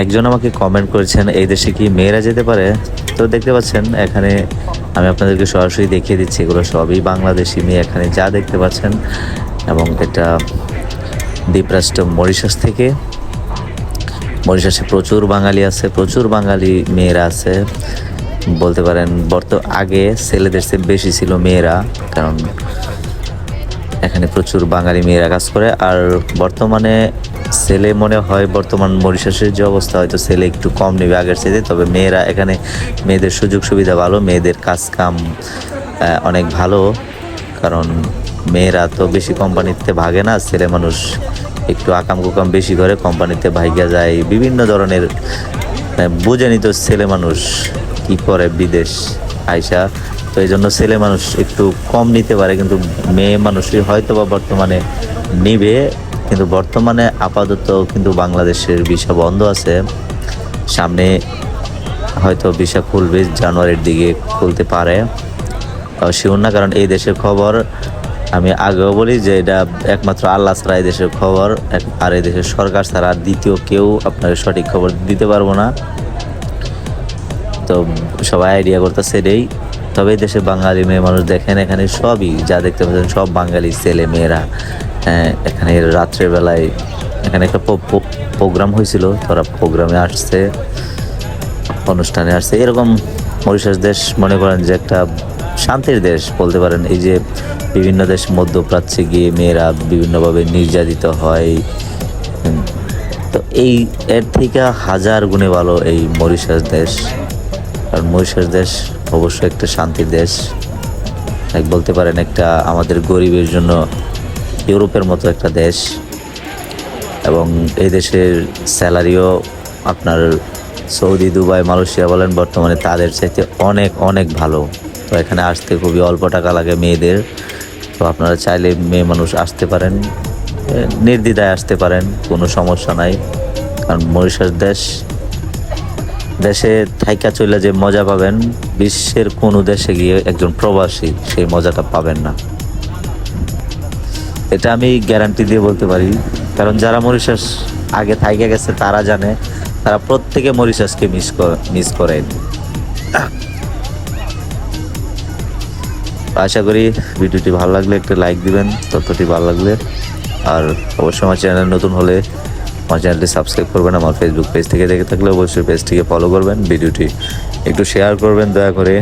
একজন আমাকে কমেন্ট করেছেন, এই দেশে কি মেয়েরা যেতে পারে? তো দেখতে পাচ্ছেন, এখানে আমি আপনাদেরকে সরাসরি দেখিয়ে দিচ্ছি, এগুলো সবই বাংলাদেশি মেয়ে এখানে যা দেখতে পাচ্ছেন। এবং এটা দ্বীপরাষ্ট্র মরিশাস থেকে। মরিশাসে প্রচুর বাঙালি আছে, প্রচুর বাঙালি মেয়েরা আছে। বলতে পারেন, বর্ত, আগে ছেলেদের চেয়ে বেশি ছিল মেয়েরা, কারণ এখানে প্রচুর বাঙালি মেয়েরা কাজ করে। আর বর্তমানে ছেলে মনে হয় বর্তমান মরিশাসের যে অবস্থা হয়তো ছেলে একটু কম নেবে আগের চেয়ে তবে মেয়েরা এখানে মেয়েদের সুযোগ সুবিধা ভালো মেয়েদের কাজ কাম অনেক ভালো। কারণ মেয়েরা তো বেশি কোম্পানিতে ভাগে না ছেলে মানুষ একটু আকাম কুকাম বেশি করে কোম্পানিতে ভাইগা যায়। বিভিন্ন ধরনের আহ, বুঝেনি তো ছেলে মানুষ কি করে বিদেশ আইসা। তো এই জন্য ছেলে মানুষ একটু কম নিতে পারে, কিন্তু মেয়ে মানুষই হয়তো বা বর্তমানে নিবে। কিন্তু বর্তমানে আপাতত কিন্তু বাংলাদেশের ভিসা বন্ধ আছে। সামনে হয়তো ভিসা খুলবে, জানুয়ারির দিকে খুলতে পারে। শিওর না, কারণ এই দেশের খবর, আমি আগেও বলি যে এটা একমাত্র আল্লাহ ছাড়া এই দেশের খবর, আর এই দেশের সরকার ছাড়া দ্বিতীয় কেউ আপনার সঠিক খবর দিতে পারব না। তো সবাই আইডিয়া করতেছে এটাই। তবে দেশে বাঙালি মেয়ে মানুষ দেখেন এখানে সবই যা দেখতে পাচ্ছেন সব বাঙালি ছেলে মেয়েরা। হ্যাঁ, এখানে রাত্রের বেলায় এখানে একটা প্রোগ্রাম হয়েছিল তারা প্রোগ্রামে আসছে অনুষ্ঠানে আসছে। এরকম মরিশাস দেশ মনে করেন যে একটা শান্তির দেশ বলতে পারেন। এই যে বিভিন্ন দেশ মধ্যপ্রাচ্যে গিয়ে মেয়েরা বিভিন্নভাবে নির্যাতিত হয়। তো এই এর থেকে হাজার গুণে ভালো এই মরিশাস দেশ। কারণ মরিশাস দেশ অবশ্যই একটা শান্তির দেশ। এক বলতে পারেন একটা আমাদের গরিবের জন্য ইউরোপের মতো একটা দেশ। এবং এই দেশের স্যালারিও আপনার সৌদি, দুবাই, মালয়েশিয়া বলেন, বর্তমানে তাদের চাইতে অনেক অনেক ভালো। তো এখানে আসতে খুবই অল্প টাকা লাগে মেয়েদের। তো আপনারা চাইলে মেয়ে মানুষ আসতে পারেন নির্দ্বিধায় আসতে পারেন, কোনো সমস্যা নাই। কারণ মরিশাস দেশ দেশে থাইকা চলে যে মজা পাবেন, বিশ্বের কোনো দেশে গিয়ে একজন প্রবাসী সেই মজাটা পাবেন না। এটা আমি গ্যারান্টি দিয়ে বলতে পারি, কারণ যারা মরিশাস আগে থাইকা গেছে তারা জানে, তারা প্রত্যেকে মরিশাসকে মিস মিস করে। আশা করি ভিডিওটি ভালো লাগলে একটু লাইক দিবেন, তথ্যটি ভালো লাগলে। আর অবশ্যই আমার চ্যানেল নতুন হলে আমার চ্যানেলটি সাবস্ক্রাইব করবেন, আমার ফেসবুক পেজ থেকে দেখে থাকলে অবশ্যই পেজটিকে ফলো করবেন। ভিডিওটি একটু শেয়ার করবেন, দয়া করে।